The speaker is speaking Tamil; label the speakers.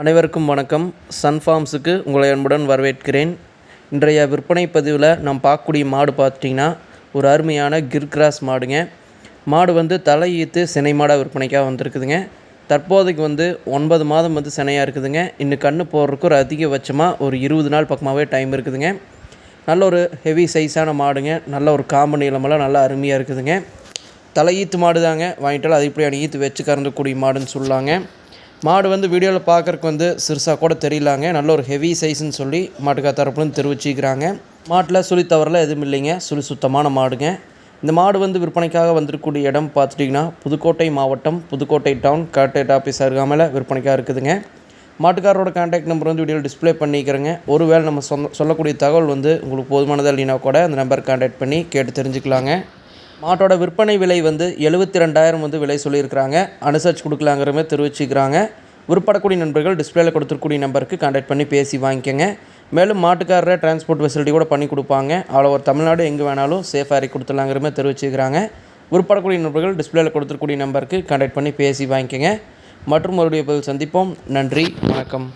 Speaker 1: அனைவருக்கும் வணக்கம். சன் ஃபார்ம்ஸுக்கு உங்களை அன்புடன் வரவேற்கிறேன். இன்றைய விற்பனை பதிவில் நாம் பார்க்கக்கூடிய மாடு பார்த்துட்டிங்கன்னா ஒரு அருமையான கிர்கிராஸ் மாடுங்க. மாடு வந்து தலையீத்து சினை மாடாக விற்பனைக்காக வந்திருக்குதுங்க. தற்போதைக்கு வந்து ஒன்பது மாதம் வந்து சினையாக இருக்குதுங்க. இன்னும் கன்று போடுறதுக்கு ஒரு அதிகபட்சமாக ஒரு இருபது நாள் பக்கமாகவே டைம் இருக்குதுங்க. நல்ல ஒரு ஹெவி சைஸான மாடுங்க. நல்ல ஒரு காம்பு நீளமெல்லாம் நல்லா அருமையாக இருக்குதுங்க. தலையீத்து மாடு தாங்க வாங்கிட்டாலும் அது இப்படி ஈத்து வச்சு கறந்துக்கூடிய மாடுன்னு சொல்லாங்க. மாடு வந்து வீடியோவில் பார்க்குறக்கு வந்து சிறுசாக கூட தெரியலாங்க. நல்ல ஒரு ஹெவி சைஸ்ன்னு சொல்லி மாட்டுக்கார தரப்புலன்னு தெரிவிச்சிக்கிறாங்க மாட்டில் சுழி தவறலாம் எதுவும் இல்லைங்க. சுழி சுத்தமான மாடுங்க. இந்த மாடு வந்து விற்பனைக்காக வந்திருக்கக்கூடிய இடம் பார்த்துட்டிங்கன்னா புதுக்கோட்டை மாவட்டம் புதுக்கோட்டை டவுன் கலெக்டரேட் ஆஃபீஸ் அருகாமையில் விற்பனைக்காக இருக்குதுங்க. மாட்டுக்காரரோட கான்டாக்ட் நம்பர் வந்து வீடியோவில் டிஸ்ப்ளே பண்ணிக்கிறேங்க. ஒருவேளை நம்ம சொன்ன சொல்லக்கூடிய தகவல் வந்து உங்களுக்கு போதுமானதாக இல்லைனா கூட அந்த நம்பர் கான்டாக்ட் பண்ணி கேட்டு தெரிஞ்சுக்கலாங்க. மாட்டோட விற்பனை விலை வந்து எழுபத்தி ரெண்டாயிரம் வந்து விலை சொல்லியிருக்கிறாங்க. அனுசரிச்சு கொடுக்கலாங்கிற மாதிரி தெரிவிச்சுக்கிறாங்க. விற்படக்கூடிய நண்பர்கள் டிஸ்பிளேல கொடுத்துருக்கூடிய நம்பருக்கு கான்டாக்ட் பண்ணி பேசி வாங்கிக்கோங்க. மேலும் மாட்டுக்காரரை டிரான்ஸ்போர்ட் ஃபெசிலிட்டி கூட பண்ணி கொடுப்பாங்க. அவ்வளோ ஒரு தமிழ்நாடு எங்கே வேணாலும் சேஃபாக இறக்கி கொடுத்துலாங்கிற மாதிரி தெரிவிச்சுக்கிறாங்க. விற்படக்கூடிய நண்பர்கள் டிஸ்பிளேல கொடுத்துருக்கூடிய நம்பருக்கு கான்டாக்ட் பண்ணி பேசி வாங்கிக்கோங்க. மற்றும் மறுபடியும் பதில் சந்திப்போம். நன்றி. வணக்கம்.